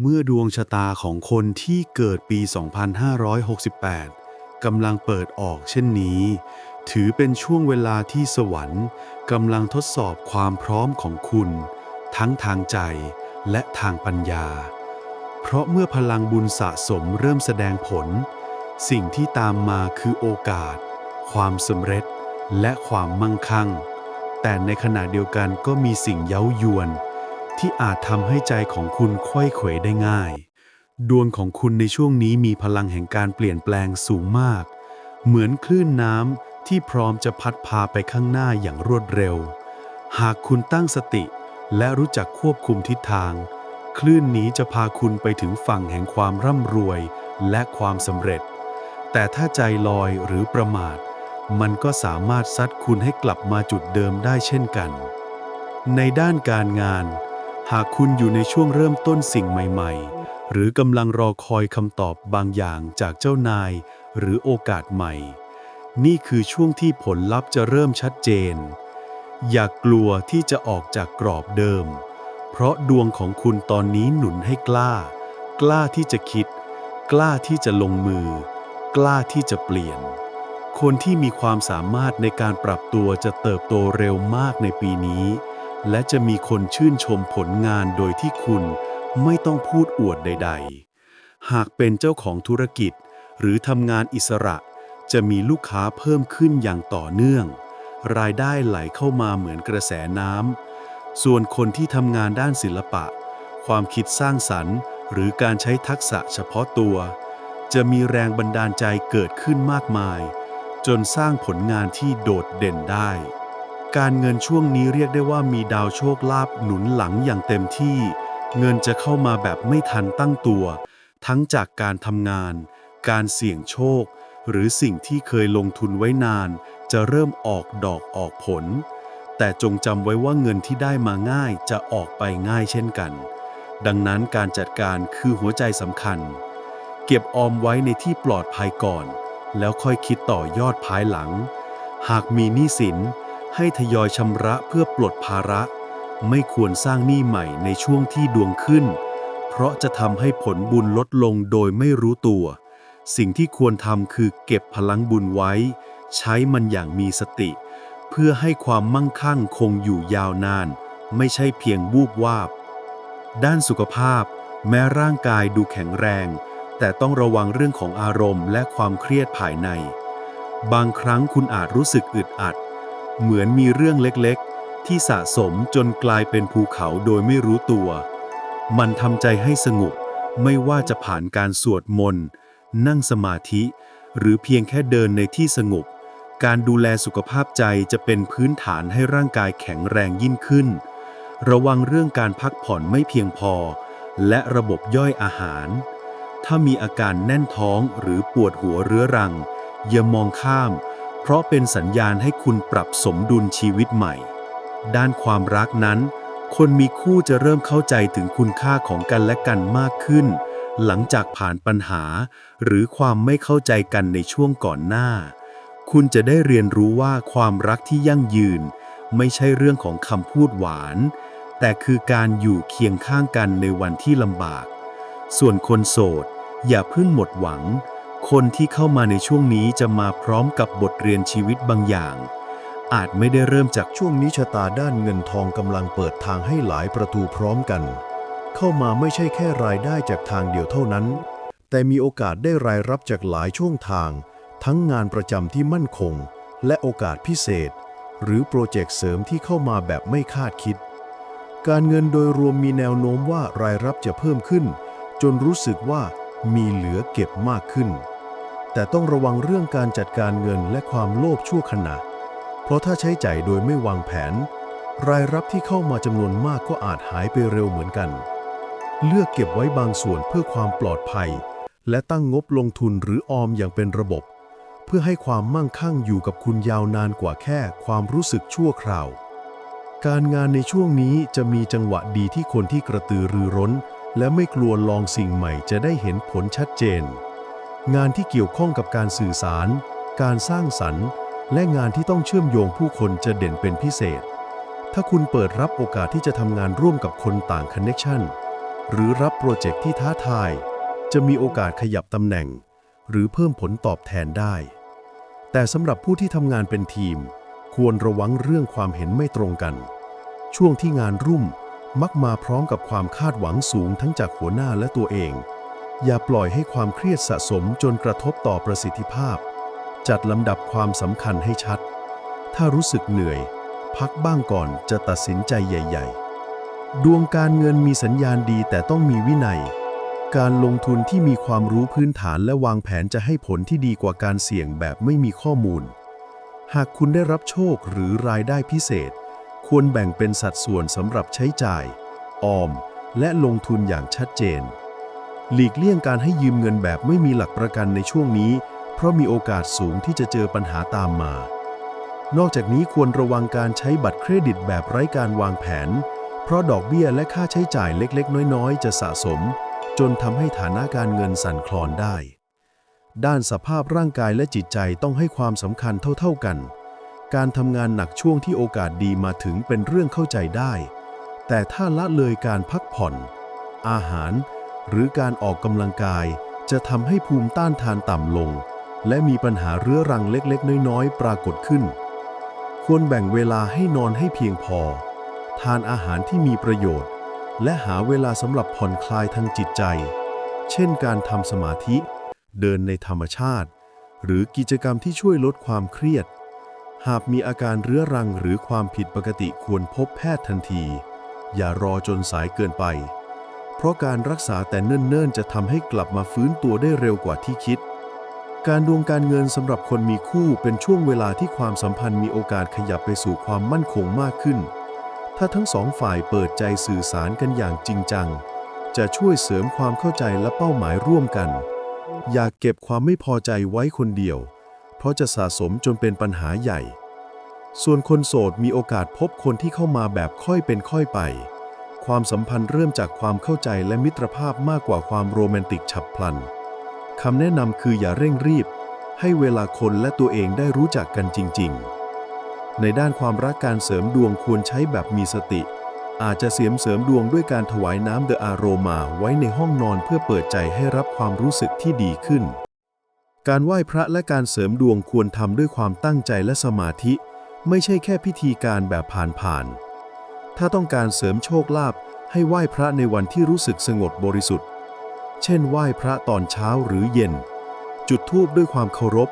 เมื่อดวงชะตาของคนที่เกิดปี 2568 กำลังเปิดออกเช่นนี้ ถือเป็นช่วงเวลาที่สวรรค์กำลังทดสอบความพร้อมของคุณ ทั้งทางใจและทางปัญญา เพราะเมื่อพลังบุญสะสมเริ่มแสดงผล สิ่งที่ตามมาคือโอกาส ความสำเร็จและความมั่งคั่ง แต่ในขณะเดียวกันก็มีสิ่งเย้ายวน ที่อาจทำให้ใจของคุณค่อยเขวได้ง่าย ดวงของคุณในช่วงนี้มีพลังแห่งการเปลี่ยนแปลงสูงมาก เหมือนคลื่นน้ำที่พร้อมจะพัดพาไปข้างหน้าอย่างรวดเร็ว หากคุณตั้งสติ และรู้จักควบคุมทิศทาง คลื่นนี้จะพาคุณไปถึงฝั่งแห่งความร่ำรวยและความสำเร็จ แต่ถ้าใจลอยหรือประมาท มันก็สามารถซัดคุณให้กลับมาจุดเดิมได้เช่นกัน ในด้านการงาน หากคุณอยู่ในช่วงเริ่มต้นสิ่งใหม่ ๆ หรือกำลังรอคอยคำตอบบางอย่างจากเจ้านาย หรือโอกาสใหม่ นี่คือช่วงที่ผลลัพธ์จะเริ่มชัดเจน อย่ากกลัวที่จะออกจากกรอบเดิม เพราะดวงของคุณตอนนี้หนุนให้กล้า กล้าที่จะคิด กล้าที่จะลงมือ กล้าที่จะเปลี่ยน คนที่มีความสามารถในการปรับตัวจะเติบโตเร็วมากในปีนี้ และจะมีคนชื่นชมผลงานโดยที่คุณไม่ต้องพูดอวดใด ๆ หากเป็นเจ้าของธุรกิจ หรือทำงานอิสระ จะมีลูกค้าเพิ่มขึ้นอย่างต่อเนื่อง รายได้ไหลเข้ามาเหมือนกระแสน้ำ ส่วนคนที่ทำงานด้านศิลปะ ความคิดสร้างสรรค์ หรือการใช้ทักษะเฉพาะตัว จะมีแรงบันดาลใจเกิดขึ้นมากมาย จนสร้างผลงานที่โดดเด่นได้ การเงินช่วงนี้เรียกได้ว่ามีดาวโชคลาภหนุนหลังอย่างเต็มที่ เงินจะเข้ามาแบบไม่ทันตั้งตัว ทั้งจากการทำงาน การเสี่ยงโชค หรือสิ่งที่เคยลงทุนไว้นาน จะเริ่มออกดอกออกผล แต่จงจำไว้ว่าเงินที่ได้มาง่ายจะออกไปง่ายเช่นกัน ดังนั้นการจัดการคือหัวใจสำคัญ เก็บออมไว้ในที่ปลอดภัยก่อน แล้วค่อยคิดต่อยอดภายหลัง หากมีหนี้สิน ให้ทยอยชำระเพื่อปลดภาระ ไม่ควรสร้างหนี้ใหม่ในช่วงที่ดวงขึ้น เพราะจะทำให้ผลบุญลดลงโดยไม่รู้ตัว สิ่งที่ควรทำคือเก็บพลังบุญไว้ ใช้มันอย่างมีสติ เพื่อให้ความมั่งคั่งคงอยู่ยาวนาน ไม่ใช่เพียงวูบวาบ ด้านสุขภาพ แม้ร่างกายดูแข็งแรง แต่ต้องระวังเรื่องของอารมณ์และความเครียดภายใน บางครั้งคุณอาจรู้สึกอึดอัด เหมือนมีเรื่องเล็กๆ ที่สะสมจนกลายเป็นภูเขาโดยไม่รู้ตัว มันทำใจให้สงบไม่ว่าจะผ่านการสวดมนต์ นั่งสมาธิ หรือเพียงแค่เดินในที่สงบ การดูแลสุขภาพใจจะเป็นพื้นฐานให้ร่างกายแข็งแรงยิ่งขึ้น ระวังเรื่องการพักผ่อนไม่เพียงพอ และระบบย่อยอาหาร ถ้ามีอาการแน่นท้องหรือปวดหัวเรื้อรัง อย่ามองข้าม เพราะเป็นสัญญาณให้คุณปรับสมดุลชีวิตใหม่ ด้านความรักนั้น คนมีคู่จะเริ่มเข้าใจถึงคุณค่าของกันและกันมากขึ้น หลังจากผ่านปัญหา หรือความไม่เข้าใจกันในช่วงก่อนหน้า คุณจะได้เรียนรู้ว่าความรักที่ยั่งยืน ไม่ใช่เรื่องของคำพูดหวาน แต่คือการอยู่เคียงข้างกันในวันที่ลำบาก ส่วนคนโสด อย่าเพิ่งหมดหวัง คนที่เข้ามาในช่วงนี้จะมาพร้อมกับบทเรียนชีวิตบางอย่าง อาจไม่ได้เริ่มจากช่วงนี้ชะตาด้านเงินทองกำลังเปิดทางให้หลายประตูพร้อมกัน เข้ามาไม่ใช่แค่รายได้จากทางเดียวเท่านั้น แต่มีโอกาสได้รายรับจากหลายช่วงทาง ทั้งงานประจำที่มั่นคง และโอกาสพิเศษ หรือโปรเจกต์เสริมที่เข้ามาแบบไม่คาดคิด การเงินโดยรวมมีแนวโน้มว่ารายรับจะเพิ่มขึ้น จนรู้สึกว่ามีเหลือเก็บมากขึ้น แต่ต้องระวังเรื่องการจัดการเงินและความโลภชั่วขณะ เพราะถ้าใช้จ่ายโดยไม่วางแผน รายรับที่เข้ามาจำนวนมากก็อาจหายไปเร็วเหมือนกัน เลือกเก็บไว้บางส่วนเพื่อความปลอดภัย และตั้งงบลงทุนหรือออมอย่างเป็นระบบ เพื่อให้ความมั่งคั่งอยู่กับคุณยาวนานกว่าแค่ความรู้สึกชั่วคราว การงานในช่วงนี้จะมีจังหวะดีที่คนที่กระตือรือร้น และไม่กลัวลองสิ่งใหม่จะได้เห็นผลชัดเจน งานที่เกี่ยวข้องกับการสื่อสาร การสร้างสรรค์ และงานที่ต้องเชื่อมโยงผู้คนจะเด่นเป็นพิเศษ ถ้าคุณเปิดรับโอกาสที่จะทำงานร่วมกับคนต่างคอนเน็ชันหรือรับโปรเจกต์ที่ท้าทาย จะมีโอกาสขยับตำแหน่ง หรือเพิ่มผลตอบแทนได้ แต่สำหรับผู้ที่ทำงานเป็นทีม ควรระวังเรื่องความเห็นไม่ตรงกัน ช่วงที่งานรุ่มมักมาพร้อมกับความคาดหวังสูงทั้งจากหัวหน้าและตัวเอง อย่าปล่อยให้ความเครียดสะสมจนกระทบต่อประสิทธิภาพ จัดลำดับความสำคัญให้ชัด ถ้ารู้สึกเหนื่อย พักบ้างก่อนจะตัดสินใจใหญ่ ๆ ดวงการเงินมีสัญญาณดีแต่ต้องมีวินัย การลงทุนที่มีความรู้พื้นฐานและวางแผนจะให้ผลที่ดีกว่าการเสี่ยงแบบไม่มีข้อมูล หากคุณได้รับโชคหรือรายได้พิเศษ ควรแบ่งเป็นสัดส่วนสำหรับใช้จ่าย ออม และลงทุนอย่างชัดเจน หลีกเลี่ยงการให้ยืมเงินแบบไม่มีหลักประกันในช่วงนี้ เพราะมีโอกาสสูงที่จะเจอปัญหาตามมา นอกจากนี้ควรระวังการใช้บัตรเครดิตแบบไร้การวางแผน เพราะดอกเบี้ยและค่าใช้จ่ายเล็กๆ น้อยๆ จะสะสม จนทำให้ฐานะการเงินสั่นคลอนได้ ด้านสภาพร่างกายและจิตใจต้องให้ความสำคัญเท่าๆกัน การทำงานหนักช่วงที่โอกาสดีมาถึงเป็นเรื่องเข้าใจได้ แต่ถ้าละเลยการพักผ่อน อาหาร หรือการออกกำลังกาย จะทำให้ภูมิต้านทานต่ำลง และมีปัญหาเรื้อรังเล็กๆ น้อยๆ ปรากฏขึ้น ควรแบ่งเวลาให้นอนให้เพียงพอ ทานอาหารที่มีประโยชน์ และหาเวลาสำหรับผ่อนคลายทางจิตใจ เช่นการทำสมาธิ เดินในธรรมชาติ หรือกิจกรรมที่ช่วยลดความเครียด หากมีอาการเรื้อรังหรือความผิดปกติควรพบแพทย์ทันที อย่ารอจนสายเกินไป เพราะการรักษาแต่เนิ่นๆ จะทำให้กลับมาฟื้นตัวได้เร็วกว่าที่คิด การดวงการเงินสำหรับคนมีคู่เป็นช่วงเวลาที่ความสัมพันธ์มีโอกาสขยับไปสู่ความมั่นคงมากขึ้น ถ้าทั้งสองฝ่ายเปิดใจสื่อสารกันอย่างจริงจัง จะช่วยเสริมความเข้าใจและเป้าหมายร่วมกัน อย่าเก็บความไม่พอใจไว้คนเดียว เพราะจะสะสมจนเป็นปัญหาใหญ่ ส่วนคนโสดมีโอกาสพบคนที่เข้ามาแบบค่อยเป็นค่อยไป ความสัมพันธ์เริ่มจากความเข้าใจและมิตรภาพมากกว่าความโรแมนติกฉับพลันคำแนะนำคืออย่าเร่งรีบ ให้เวลาคนและตัวเองได้รู้จักกันจริง ๆ ในด้านความรักการเสริมดวงควรใช้แบบมีสติ อาจจะเสริมเสริมดวงด้วยการถวายน้ำเดอะอาโรมาไว้ในห้องนอนเพื่อเปิดใจให้รับความรู้สึกที่ดีขึ้น การไหว้พระและการเสริมดวงควรทำด้วยความตั้งใจและสมาธิ ไม่ใช่แค่พิธีการแบบผ่านๆ ถ้าต้องการเสริมโชคลาภให้ไหว้พระในวันที่รู้สึกสงบบริสุทธิ์ เช่นไหว้พระตอนเช้าหรือเย็น จุดธูปด้วยความเคารพ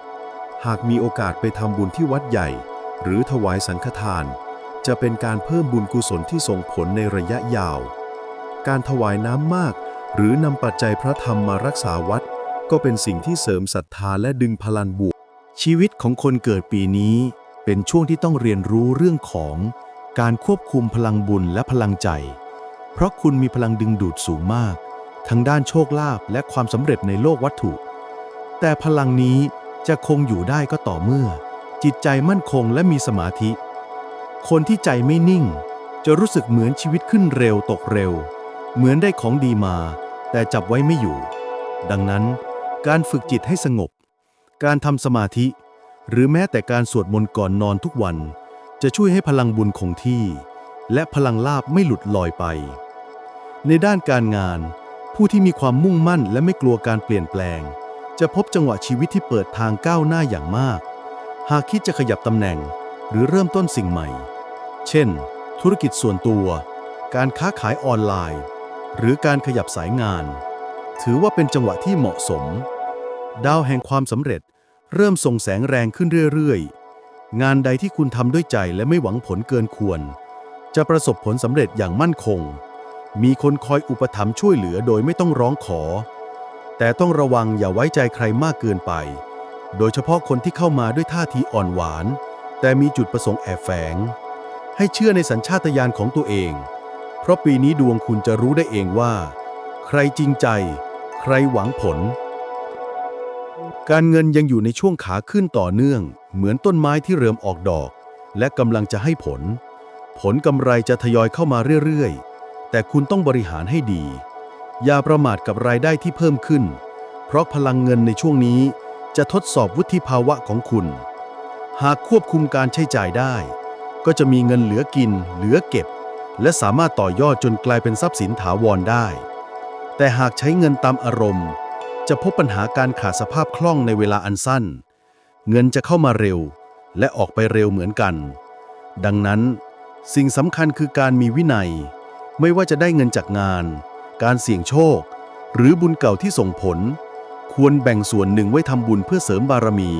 หากมีโอกาสไปทำบุญที่วัดใหญ่ หรือถวายสังฆทาน จะเป็นการเพิ่มบุญกุศลที่ส่งผลในระยะยาว การถวายน้ำมาก หรือนำปัจจัยพระธรรมมารักษาวัด ก็เป็นสิ่งที่เสริมศรัทธาและดึงพลังบวก ชีวิตของคนเกิดปีนี้เป็นช่วงที่ต้องเรียนรู้เรื่องของ การควบคุมพลังบุญและพลังใจ เพราะคุณมีพลังดึงดูดสูงมาก ทั้งด้านโชคลาภและความสำเร็จในโลกวัตถุ แต่พลังนี้จะคงอยู่ได้ก็ต่อเมื่อ จิตใจมั่นคงและมีสมาธิ คนที่ใจไม่นิ่ง จะรู้สึกเหมือนชีวิตขึ้นเร็วตกเร็ว เหมือนได้ของดีมา แต่จับไว้ไม่อยู่ ดังนั้น การฝึกจิตให้สงบ การทำสมาธิ หรือแม้แต่การสวดมนต์ก่อนนอนทุกวัน จะช่วยให้พลังบุญคงที่ และพลังลาบไม่หลุดลอยไป ในด้านการงาน ผู้ที่มีความมุ่งมั่นและไม่กลัวการเปลี่ยนแปลง จะพบจังหวะชีวิตที่เปิดทางก้าวหน้าอย่างมาก หากคิดจะขยับตำแหน่งหรือเริ่มต้นสิ่งใหม่ เช่น ธุรกิจส่วนตัว การค้าขายออนไลน์ หรือการขยับสายงาน ถือว่าเป็นจังหวะที่เหมาะสม ดาวแห่งความสำเร็จเริ่มส่งแสงแรงขึ้นเรื่อยๆ งานใดที่คุณทำด้วยใจและไม่หวังผลเกินควร จะประสบผลสำเร็จอย่างมั่นคง มีคนคอยอุปถัมภ์ช่วยเหลือโดยไม่ต้องร้องขอ แต่ต้องระวังอย่าไว้ใจใครมากเกินไป โดยเฉพาะคนที่เข้ามาด้วยท่าทีอ่อนหวาน แต่มีจุดประสงค์แอบแฝง ให้เชื่อในสัญชาตญาณของตัวเอง เพราะปีนี้ดวงคุณจะรู้ได้เองว่า ใครจริงใจ ใครหวังผล การเงินยังอยู่ในช่วงขาขึ้นต่อเนื่อง เหมือนต้นไม้ที่เริ่มออกดอก และกำลังจะให้ผล ผลกำไรจะทยอยเข้ามาเรื่อยๆ แต่คุณต้องบริหารให้ดี อย่าประมาทกับรายได้ที่เพิ่มขึ้น เพราะพลังเงินในช่วงนี้จะทดสอบวุฒิภาวะของคุณ หากควบคุมการใช้จ่ายได้ ก็จะมีเงินเหลือกิน เหลือเก็บ และสามารถต่อยอดจนกลายเป็นทรัพย์สินถาวรได้ แต่หากใช้เงินตามอารมณ์ จะพบปัญหาการขาดสภาพคล่องในเวลาอันสั้น เงินจะเข้ามาเร็ว และออกไปเร็วเหมือนกัน ดังนั้น สิ่งสำคัญคือการมีวินัย ไม่ว่าจะได้เงินจากงาน การเสี่ยงโชค หรือบุญเก่าที่ส่งผล ควรแบ่งส่วนหนึ่งไว้ทำบุญเพื่อเสริมบารมี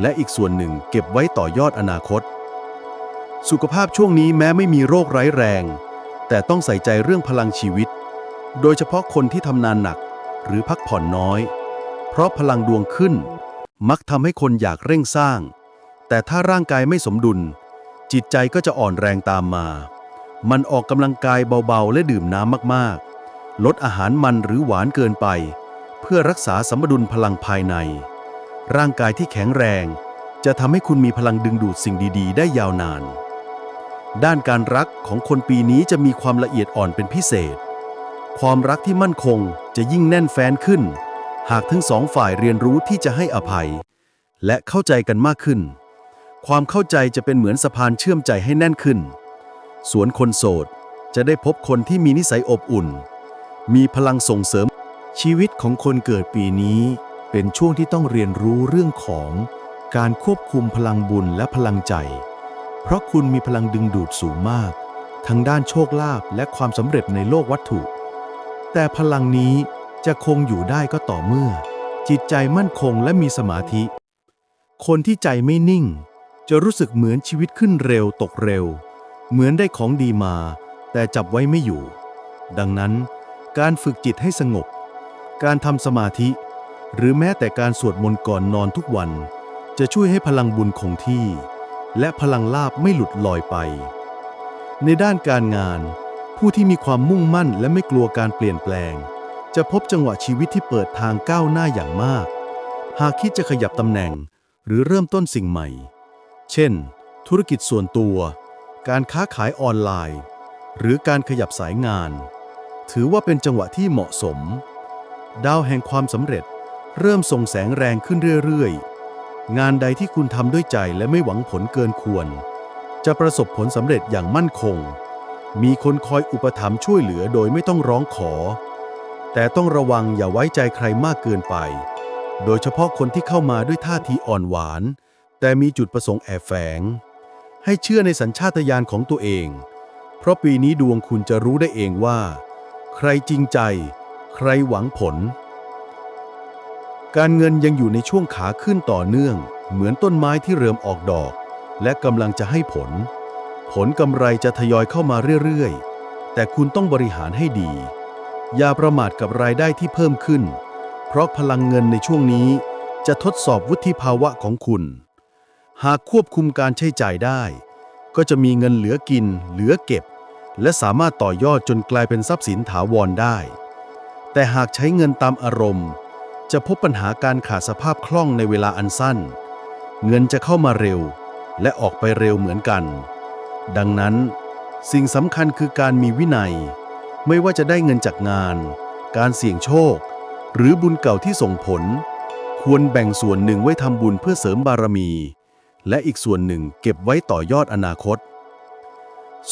และอีกส่วนหนึ่งเก็บไว้ต่อยอดอนาคต สุขภาพช่วงนี้แม้ไม่มีโรคร้ายแรง แต่ต้องใส่ใจเรื่องพลังชีวิต โดยเฉพาะคนที่ทำนานหนัก หรือพักผ่อนน้อย เพราะพลังดวงขึ้น มักทำให้คนอยากเร่งสร้าง แต่ถ้าร่างกายไม่สมดุล จิตใจก็จะอ่อนแรงตามมา มันออกกำลังกายเบาๆ และดื่มน้ำมากๆ ลดอาหารมันหรือหวานเกินไป เพื่อรักษาสมดุลพลังภายใน ร่างกายที่แข็งแรง จะทำให้คุณมีพลังดึงดูดสิ่งดีๆ ได้ยาวนาน ด้านการรักของคนปีนี้จะมีความละเอียดอ่อนเป็นพิเศษ ความรักที่มั่นคงจะยิ่งแน่นแฟ้นขึ้น หากทั้งสองฝ่ายเรียนรู้ที่จะให้อภัย และเข้าใจกันมากขึ้น ความเข้าใจจะเป็นเหมือนสะพานเชื่อมใจให้แน่นขึ้น สวนคนโสดจะได้พบคนที่มีนิสัยอบอุ่น มีพลังส่งเสริม ชีวิตของคนเกิดปีนี้ เป็นช่วงที่ต้องเรียนรู้เรื่องของการควบคุมพลังบุญและพลังใจ เพราะคุณมีพลังดึงดูดสูงมาก ทั้งด้านโชคลาภและความสำเร็จในโลกวัตถุ แต่พลังนี้ จะคงอยู่ได้ก็ต่อเมื่อ จิตใจมั่นคงและมีสมาธิ คนที่ใจไม่นิ่ง จะรู้สึกเหมือนชีวิตขึ้นเร็วตกเร็ว เหมือนได้ของดีมา แต่จับไว้ไม่อยู่ ดังนั้น การฝึกจิตให้สงบ การทำสมาธิ หรือแม้แต่การสวดมนต์ก่อนนอนทุกวัน จะช่วยให้พลังบุญคงที่ และพลังลาบไม่หลุดลอยไป ในด้านการงานผู้ที่มีความมุ่งมั่นและไม่กลัวการเปลี่ยนแปลง จะพบจังหวะชีวิตที่เปิดทางก้าวหน้าอย่างมาก หากคิดจะขยับตำแหน่งหรือเริ่มต้นสิ่งใหม่ เช่น ธุรกิจส่วนตัว การค้าขายออนไลน์ หรือการขยับสายงาน ถือว่าเป็นจังหวะที่เหมาะสม ดาวแห่งความสำเร็จเริ่มส่งแสงแรงขึ้นเรื่อยๆ งานใดที่คุณทำด้วยใจและไม่หวังผลเกินควร จะประสบผลสำเร็จอย่างมั่นคง มีคนคอยอุปถัมภ์ช่วยเหลือโดยไม่ต้องร้องขอ แต่ต้องระวังอย่าไว้ใจใครมากเกินไป โดยเฉพาะคนที่เข้ามาด้วยท่าทีอ่อนหวาน แต่มีจุดประสงค์แอบแฝง ให้เชื่อในสัญชาตญาณของตัวเอง เพราะปีนี้ดวงคุณจะรู้ได้เองว่า ใครจริงใจ ใครหวังผล การเงินยังอยู่ในช่วงขาขึ้นต่อเนื่อง เหมือนต้นไม้ที่เริ่มออกดอก และกำลังจะให้ผล ผลกำไรจะทยอยเข้ามาเรื่อยๆ แต่คุณต้องบริหารให้ดี อย่าประมาทกับรายได้ที่เพิ่มขึ้น เพราะพลังเงินในช่วงนี้จะทดสอบวุฒิภาวะของคุณ หากควบคุมการใช้จ่ายได้ ก็จะมีเงินเหลือกิน เหลือเก็บ และสามารถต่อยอดจนกลายเป็นทรัพย์สินถาวรได้ แต่หากใช้เงินตามอารมณ์ จะพบปัญหาการขาดสภาพคล่องในเวลาอันสั้น เงินจะเข้ามาเร็ว และออกไปเร็วเหมือนกัน ดังนั้น สิ่งสำคัญคือการมีวินัย ไม่ว่าจะได้เงินจากงาน การเสี่ยงโชค หรือบุญเก่าที่ส่งผล ควรแบ่งส่วนหนึ่งไว้ทำบุญเพื่อเสริมบารมี และอีกส่วนหนึ่งเก็บไว้ต่อยอดอนาคต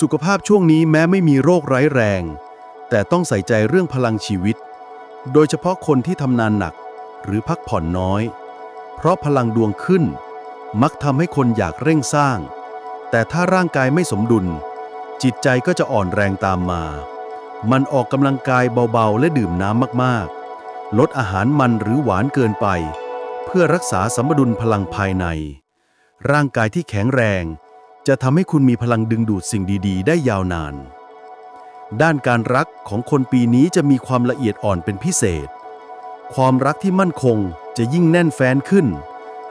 สุขภาพช่วงนี้แม้ไม่มีโรคร้ายแรง แต่ต้องใส่ใจเรื่องพลังชีวิต โดยเฉพาะคนที่ทำนานหนักหรือพักผ่อนน้อย เพราะพลังดวงขึ้น มักทำให้คนอยากเร่งสร้าง แต่ถ้าร่างกายไม่สมดุล จิตใจก็จะอ่อนแรงตามมา มันออกกำลังกายเบาๆ และดื่มน้ำมากๆ ลดอาหารมันหรือหวานเกินไป เพื่อรักษาสมดุลพลังภายใน ร่างกายที่แข็งแรง จะทำให้คุณมีพลังดึงดูดสิ่งดีๆ ได้ยาวนาน ด้านการรักของคนปีนี้จะมีความละเอียดอ่อนเป็นพิเศษ ความรักที่มั่นคงจะยิ่งแน่นแฟ้นขึ้น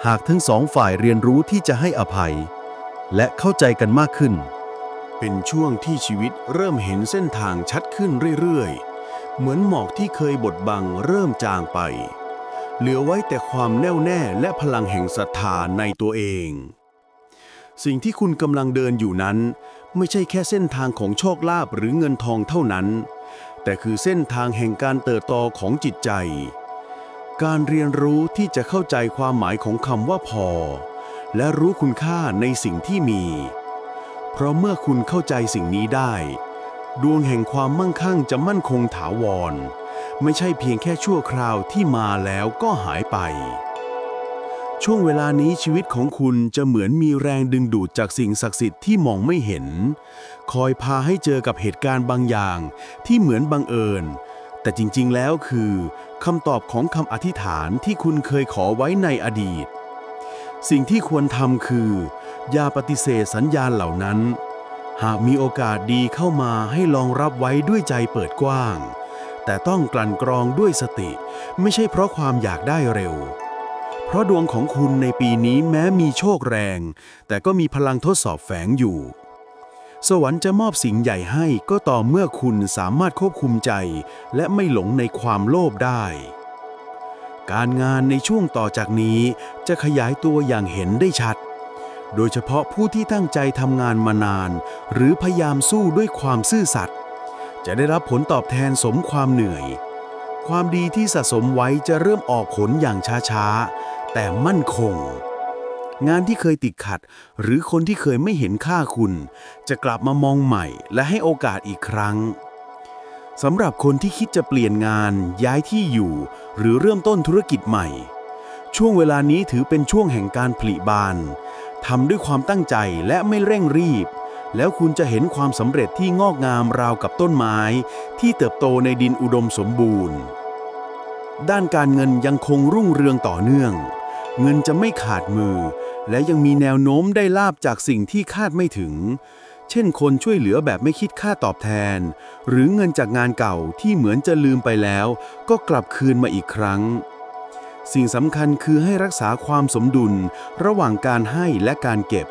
หากทั้งสองฝ่ายเรียนรู้ที่จะให้อภัย และเข้าใจกันมากขึ้น เป็นช่วงที่ชีวิตเริ่มเห็นเส้นทางชัดขึ้นเรื่อยๆ เหมือนหมอกที่เคยบดบังเริ่มจางไป เหลือไว้แต่ความแน่วแน่และพลังแห่งศรัทธาในตัวเอง สิ่งที่คุณกำลังเดินอยู่นั้น ไม่ใช่แค่เส้นทางของโชคลาภหรือเงินทองเท่านั้น แต่คือเส้นทางแห่งการเติบโตของจิตใจ การเรียนรู้ที่จะเข้าใจความหมายของคำว่าพอ และรู้คุณค่าในสิ่งที่มี เพราะเมื่อคุณเข้าใจสิ่งนี้ได้ ดวงแห่งความมั่งคั่งจะมั่นคงถาวร ไม่ใช่เพียงแค่ชั่วคราวที่มาแล้วก็หายไป ช่วงเวลานี้ชีวิตของคุณจะเหมือนมีแรงดึงดูดจากสิ่งศักดิ์สิทธิ์ที่มองไม่เห็น คอยพาให้เจอกับเหตุการณ์บางอย่างที่เหมือนบังเอิญ แต่จริงๆแล้วคือคำตอบของคำอธิษฐานที่คุณเคยขอไว้ในอดีต สิ่งที่ควรทำคือ อย่าปฏิเสธสัญญาณเหล่านั้น หากมีโอกาสดีเข้ามาให้ลองรับไว้ด้วยใจเปิดกว้าง แต่ต้องกลั่นกรองด้วยสติ ไม่ใช่เพราะความอยากได้เร็ว เพราะดวงของคุณในปีนี้แม้มีโชคแรง แต่ก็มีพลังทดสอบแฝงอยู่ สวรรค์จะมอบสิ่งใหญ่ให้ก็ต่อเมื่อคุณสามารถควบคุมใจ และไม่หลงในความโลภได้การงานในช่วงต่อจากนี้จะขยายตัวอย่างเห็นได้ชัด โดยเฉพาะผู้ที่ตั้งใจทำงานมานาน หรือพยายามสู้ด้วยความซื่อสัตย์จะได้รับผลตอบแทนสมความเหนื่อย ความดีที่สะสมไว้จะเริ่มออกผลอย่างช้าๆ แต่มั่นคง งานที่เคยติดขัด หรือคนที่เคยไม่เห็นค่าคุณ จะกลับมามองใหม่และให้โอกาสอีกครั้งสำหรับคนที่คิดจะเปลี่ยนงาน ย้ายที่อยู่ หรือเริ่มต้นธุรกิจใหม่ ช่วงเวลานี้ถือเป็นช่วงแห่งการผลิบาน ทำด้วยความตั้งใจและไม่เร่งรีบ แล้วคุณจะเห็นความสำเร็จที่งอกงามราวกับต้นไม้ ที่เติบโตในดินอุดมสมบูรณ์ ด้านการเงินยังคงรุ่งเรืองต่อเนื่อง เงินจะไม่ขาดมือ และยังมีแนวโน้มได้ลาบจากสิ่งที่คาดไม่ถึง เช่นคนช่วยเหลือแบบไม่คิดค่าตอบแทน หรือเงินจากงานเก่าที่เหมือนจะลืมไปแล้ว ก็กลับคืนมาอีกครั้ง สิ่งสำคัญคือให้รักษาความสมดุลระหว่างการให้และการเก็บ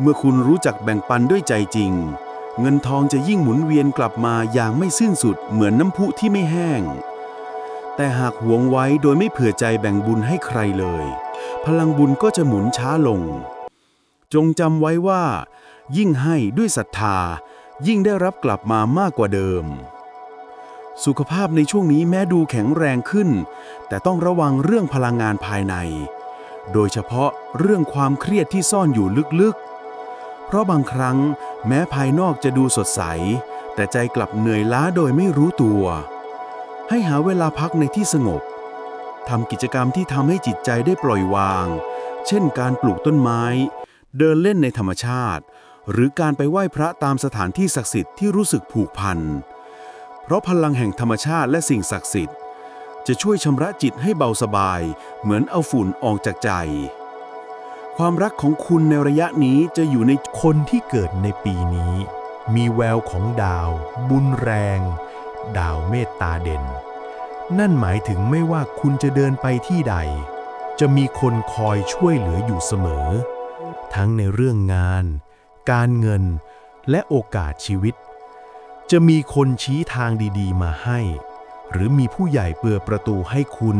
เมื่อคุณรู้จักแบ่งปันด้วยใจจริง เงินทองจะยิ่งหมุนเวียนกลับมาอย่างไม่สิ้นสุดเหมือนน้ำพุที่ไม่แห้ง แต่หากหวงไว้โดยไม่เผื่อใจแบ่งบุญให้ใครเลย พลังบุญก็จะหมุนช้าลง จงจำไว้ว่า ยิ่งให้ด้วยศรัทธา ยิ่งได้รับกลับมามากกว่าเดิม สุขภาพในช่วงนี้แม้ดูแข็งแรงขึ้น แต่ต้องระวังเรื่องพลังงานภายใน โดยเฉพาะเรื่องความเครียดที่ซ่อนอยู่ลึกๆ เพราะบางครั้งแม้ภายนอกจะดูสดใส แต่ใจกลับเหนื่อยล้าโดยไม่รู้ตัว ให้หาเวลาพักในที่สงบทำกิจกรรมที่ทำให้จิตใจได้ปล่อยวาง เช่นการปลูกต้นไม้ เดินเล่นในธรรมชาติ หรือการไปไหว้พระตามสถานที่ศักดิ์สิทธิ์ที่รู้สึกผูกพัน เพราะพลังแห่งธรรมชาติและสิ่งศักดิ์สิทธิ์ จะช่วยชำระจิตให้เบาสบาย เหมือนเอาฝุ่นออกจากใจ ความรักของคุณในระยะนี้จะอยู่ในคนที่เกิดในปีนี้ มีแววของดาว บุญแรง ดาวเมตตาเด่น นั่นหมายถึงไม่ว่าคุณจะเดินไปที่ใด จะมีคนคอยช่วยเหลืออยู่เสมอ ทั้งในเรื่องงาน การเงิน และโอกาสชีวิต จะมีคนชี้ทางดีๆ มาให้ หรือมีผู้ใหญ่เปิดประตูให้คุณ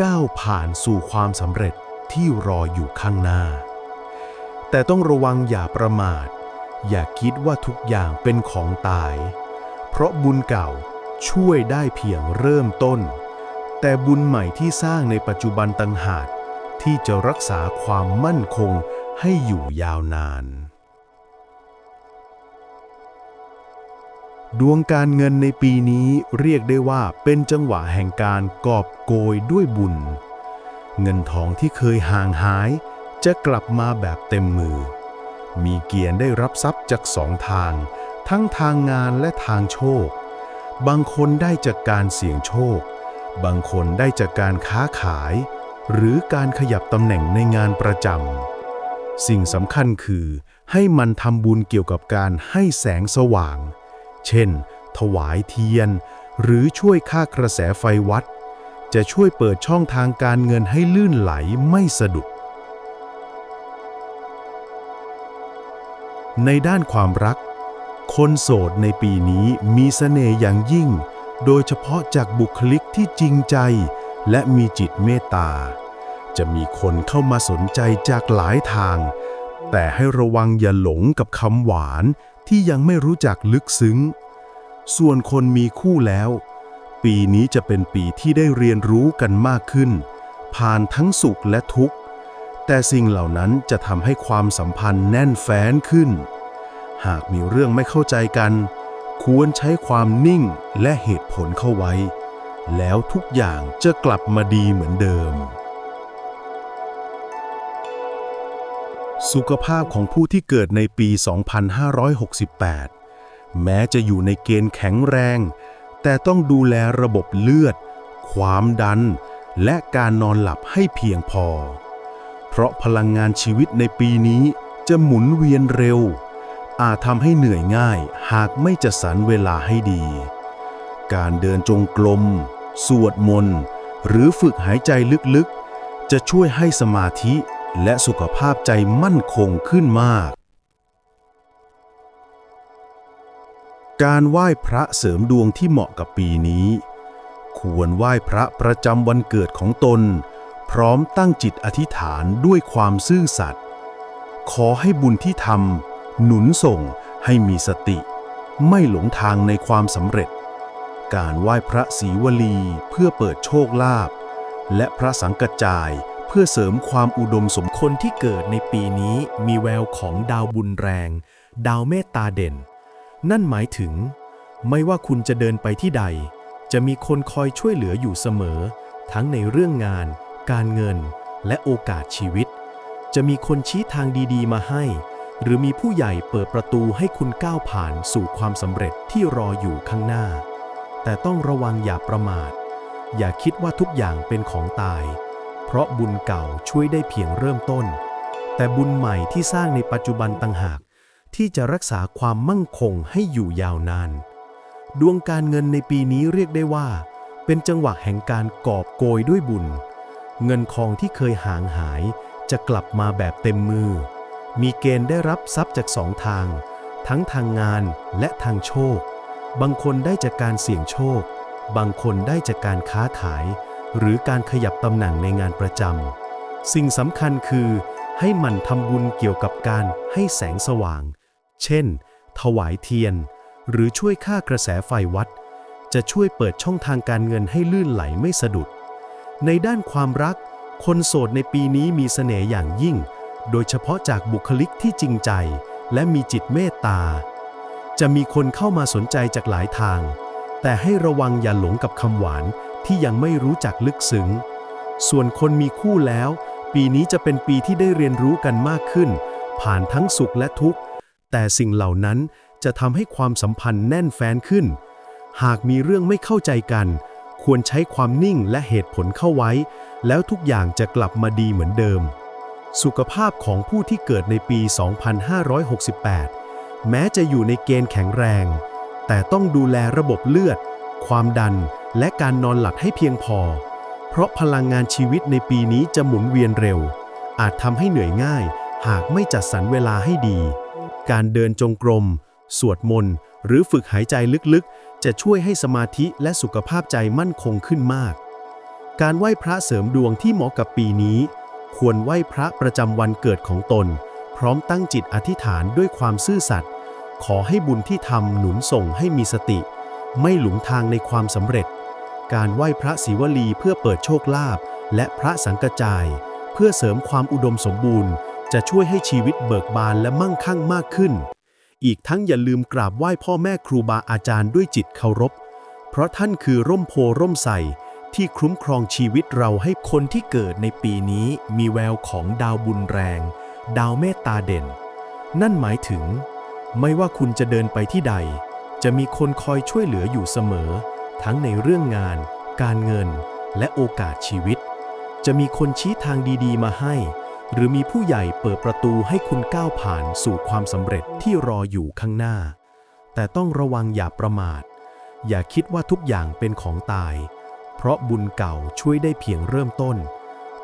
ก้าวผ่านสู่ความสำเร็จที่รออยู่ข้างหน้า แต่ต้องระวังอย่าประมาท อย่าคิดว่าทุกอย่างเป็นของตาย เพราะบุญเก่าช่วยได้เพียงเริ่มต้น แต่บุญใหม่ที่สร้างในปัจจุบันต่างหากที่จะรักษาความมั่นคงให้อยู่ยาวนาน ดวงการเงินในปีนี้เรียกได้ว่าเป็นจังหวะแห่งการกอบโกยด้วยบุญ เงินทองที่เคยห่างหาย จะกลับมาแบบเต็มมือ มีเกียรติได้รับทรัพย์จากสองทาง ทั้งทางงานและทางโชค บางคนได้จากการเสี่ยงโชค บางคนได้จากการค้าขาย หรือการขยับตำแหน่งในงานประจำสิ่งสำคัญคือ ให้มันทำบุญเกี่ยวกับการให้แสงสว่าง เช่น ถวายเทียน หรือช่วยค่ากระแสไฟวัด จะช่วยเปิดช่องทางการเงินให้ลื่นไหลไม่สะดุด ในด้านความรัก คนโสดในปีนี้มีเสน่ห์อย่างยิ่ง โดยเฉพาะจากบุคลิกที่จริงใจ และมีจิตเมตตา จะมีคนเข้ามาสนใจจากหลายทางแต่ให้ระวังอย่าหลงกับคำหวาน ที่ยังไม่รู้จักลึกซึ้ง ส่วนคนมีคู่แล้ว ปีนี้จะเป็นปีที่ได้เรียนรู้กันมากขึ้น ผ่านทั้งสุขและทุกข์ แต่สิ่งเหล่านั้นจะทำให้ความสัมพันธ์แน่นแฟ้นขึ้น หากมีเรื่องไม่เข้าใจกัน ควรใช้ความนิ่งและเหตุผลเข้าไว้ แล้วทุกอย่างจะกลับมาดีเหมือนเดิม สุขภาพของผู้ที่เกิดในปี 2568 แม้จะอยู่ในเกณฑ์แข็งแรง แต่ต้องดูแลระบบเลือด ความดัน และการนอนหลับให้เพียงพอ เพราะพลังงานชีวิตในปีนี้จะหมุนเวียนเร็ว อาจทำให้เหนื่อยง่ายหากไม่จัดสรรเวลาให้ดี การเดินจงกรม สวดมนต์ หรือฝึกหายใจลึกๆ จะช่วยให้สมาธิ และสุขภาพใจมั่นคงขึ้นมาก การไหว้พระเสริมดวงที่เหมาะกับปีนี้ ควรไหว้พระประจำวันเกิดของตน พร้อมตั้งจิตอธิษฐานด้วยความซื่อสัตย์ขอให้บุญที่ทำหนุนส่งให้มีสติ ไม่หลงทางในความสำเร็จ การไหว้พระศรีวลีเพื่อเปิดโชคลาภและพระสังกัจจาย เพื่อเสริมความอุดมสมคนที่เกิดในปีนี้มีแววของดาวบุญแรง ดาวเมตตาเด่น นั่นหมายถึง ไม่ว่าคุณจะเดินไปที่ใด จะมีคนคอยช่วยเหลืออยู่เสมอ ทั้งในเรื่องงาน การเงิน และโอกาสชีวิต จะมีคนชี้ทางดีๆ มาให้ หรือมีผู้ใหญ่เปิดประตูให้คุณก้าวผ่านสู่ความสำเร็จที่รออยู่ข้างหน้า แต่ต้องระวังอย่าประมาท อย่าคิดว่าทุกอย่างเป็นของตาย เพราะบุญเก่าช่วยได้เพียงเริ่มต้น แต่บุญใหม่ที่สร้างในปัจจุบันต่างหาก ที่จะรักษาความมั่งคงให้อยู่ยาวนาน ดวงการเงินในปีนี้เรียกได้ว่า เป็นจังหวะแห่งการกอบโกยด้วยบุญ เงินทองที่เคยห่างหายจะกลับมาแบบเต็มมือ มีเกณฑ์ได้รับทรัพย์จากสองทาง ทั้งทางงานและทางโชค บางคนได้จากการเสี่ยงโชค บางคนได้จากการค้าขาย หรือการขยับตำแหน่งในงานประจำ สิ่งสำคัญคือให้มันทำบุญเกี่ยวกับการให้แสงสว่าง เช่น ถวายเทียน หรือช่วยค่ากระแสไฟวัด จะช่วยเปิดช่องทางการเงินให้ลื่นไหลไม่สะดุด ในด้านความรัก คนโสดในปีนี้มีเสน่ห์อย่างยิ่ง โดยเฉพาะจากบุคลิกที่จริงใจ และมีจิตเมตตา จะมีคนเข้ามาสนใจจากหลายทาง แต่ให้ระวังอย่าหลงกับคำหวาน ที่ยังไม่รู้จักลึกซึ้ง ส่วนคนมีคู่แล้ว ปีนี้จะเป็นปีที่ได้เรียนรู้กันมากขึ้น ผ่านทั้งสุขและทุกข์ แต่สิ่งเหล่านั้นจะทำให้ความสัมพันธ์แน่นแฟ้นขึ้น หากมีเรื่องไม่เข้าใจกัน ควรใช้ความนิ่งและเหตุผลเข้าไว้ แล้วทุกอย่างจะกลับมาดีเหมือนเดิม สุขภาพของผู้ที่เกิดในปี 2568 แม้จะอยู่ในเกณฑ์แข็งแรง แต่ต้องดูแลระบบเลือด ความดัน และการนอนหลับให้เพียงพอ เพราะพลังงานชีวิตในปีนี้จะหมุนเวียนเร็ว อาจทำให้เหนื่อยง่าย หากไม่จัดสรรเวลาให้ดี การเดินจงกรม สวดมนต์ หรือฝึกหายใจลึกๆ จะช่วยให้สมาธิและสุขภาพใจมั่นคงขึ้นมาก การไหว้พระเสริมดวงที่เหมาะกับปีนี้ ควรไหว้พระประจำวันเกิดของตน พร้อมตั้งจิตอธิษฐานด้วยความซื่อสัตย์ขอให้บุญที่ทำหนุนส่งให้มีสติ ไม่หลงทางในความสำเร็จ การไหว้พระศิวลีเพื่อเปิดโชคลาภและพระสังกจาย เพื่อเสริมความอุดมสมบูรณ์ จะช่วยให้ชีวิตเบิกบานและมั่งคั่งมากขึ้น อีกทั้งอย่าลืมกราบไหว้พ่อแม่ครูบาอาจารย์ด้วยจิตเคารพ เพราะท่านคือร่มโพร่มใสที่คุ้มครองชีวิตเราให้คนที่เกิดในปีนี้มีแววของดาวบุญแรง ดาวเมตตาเด่น นั่นหมายถึง ไม่ว่าคุณจะเดินไปที่ใด จะมีคนคอยช่วยเหลืออยู่เสมอ ทั้งในเรื่องงาน การเงิน และโอกาสชีวิต จะมีคนชี้ทางดีๆ มาให้ หรือมีผู้ใหญ่เปิดประตูให้คุณก้าวผ่านสู่ความสำเร็จที่รออยู่ข้างหน้า แต่ต้องระวังอย่าประมาท อย่าคิดว่าทุกอย่างเป็นของตาย เพราะบุญเก่าช่วยได้เพียงเริ่มต้น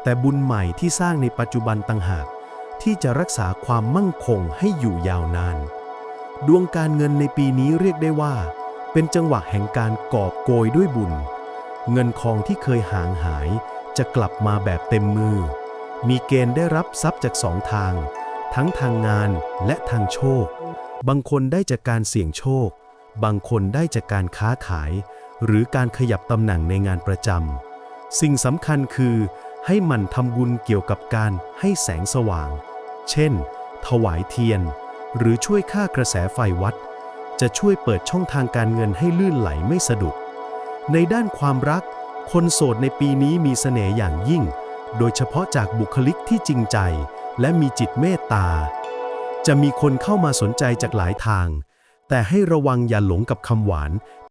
แต่บุญใหม่ที่สร้างในปัจจุบันต่างหากที่จะรักษาความมั่งคงให้อยู่ยาวนาน ดวงการเงินในปีนี้เรียกได้ว่า เป็นจังหวะแห่งการกอบโกยด้วยบุญ เงินทองที่เคยห่างหายจะกลับมาแบบเต็มมือ มีเกณฑ์ได้รับทรัพย์จากสองทาง ทั้งทางงานและทางโชค บางคนได้จากการเสี่ยงโชค บางคนได้จากการค้าขาย หรือการขยับตำแหน่งในงานประจำ สิ่งสำคัญคือให้หมันทำบุญเกี่ยวกับการให้แสงสว่าง เช่น ถวายเทียน หรือช่วยค่ากระแสไฟวัด จะช่วยเปิดช่องทางการเงินให้ลื่นไหลไม่สะดุด ในด้านความรัก คนโสดในปีนี้มีเสน่ห์อย่างยิ่ง โดยเฉพาะจากบุคลิกที่จริงใจ และมีจิตเมตตา จะมีคนเข้ามาสนใจจากหลายทาง แต่ให้ระวังอย่าหลงกับคำหวาน